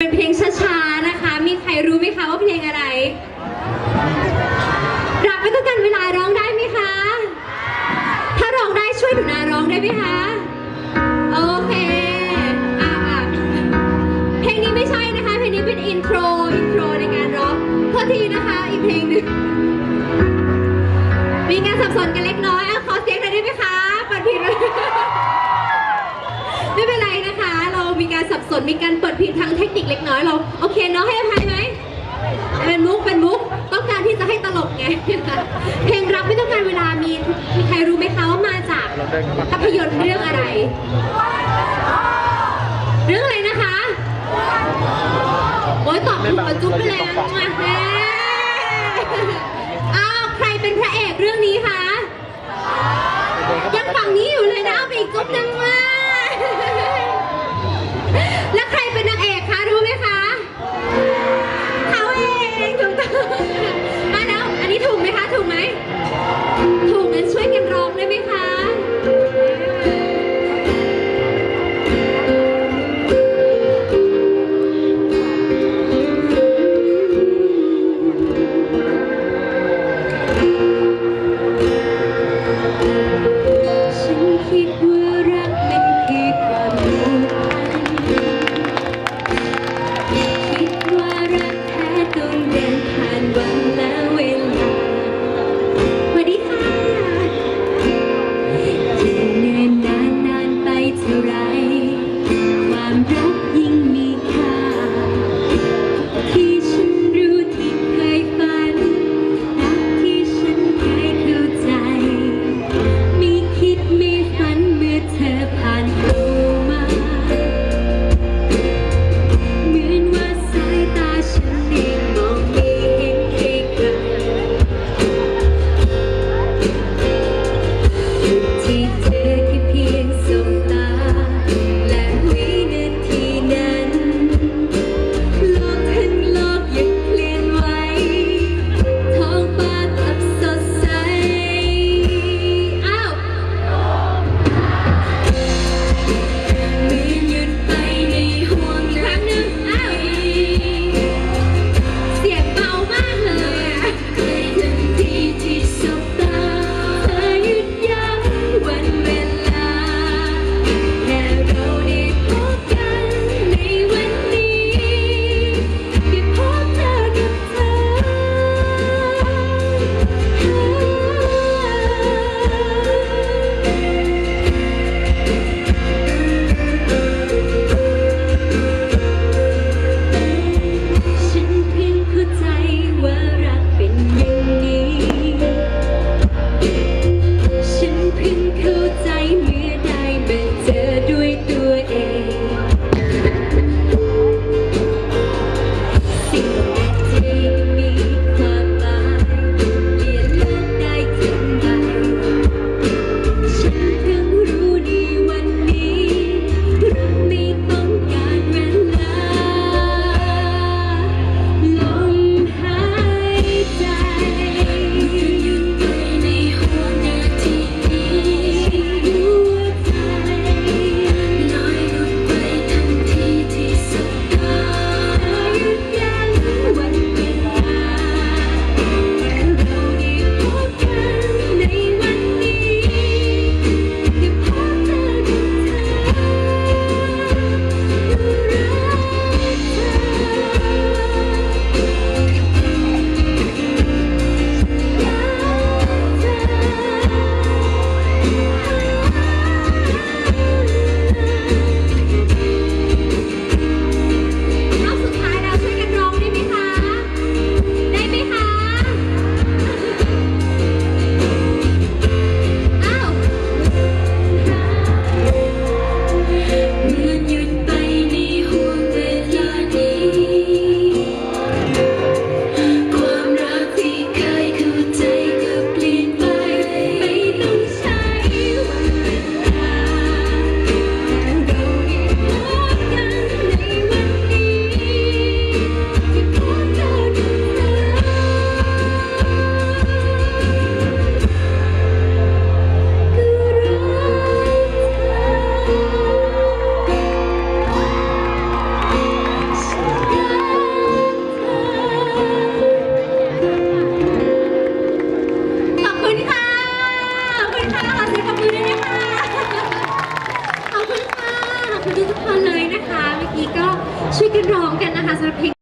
เป็นเพลงช้าๆนะคะ มีใครรู้ไหมคะว่าเพลงอะไร รักไม่ต้องการเวลาร้องได้ไหมคะ ถ้าร้องได้ช่วยหนูนาร้องได้ไหมคะ โอเค อะอะเพลงนี้ไม่ใช่นะคะ เพลงนี้เป็นอินโทร อินโทรในการร้องโทษทีนะคะ อีกเพลงหนึ่งมีการสับสนกันเล็ก มีการเปิดผิดทางเทคนิคเล็กน้อยเราโอเคเนาะให้อภัยไหมเป็นมุกเป็นมุกต้องการที่จะให้ตลกไงเพลงรักไม่ต้องการเวลามีมีใครรู้ไหมคะว่ามาจากภาพยนตร์เรื่องอะไร เรื่องอะไรนะคะโอ้ยตอบถูกจุ๊บไปเลยนะเฮ้อ้าวใครเป็นพระเอกเรื่องนี้คะยังฝั่งนี้อยู่เลยนะเอาไปอีกจุ๊บหนึงมาแล้ว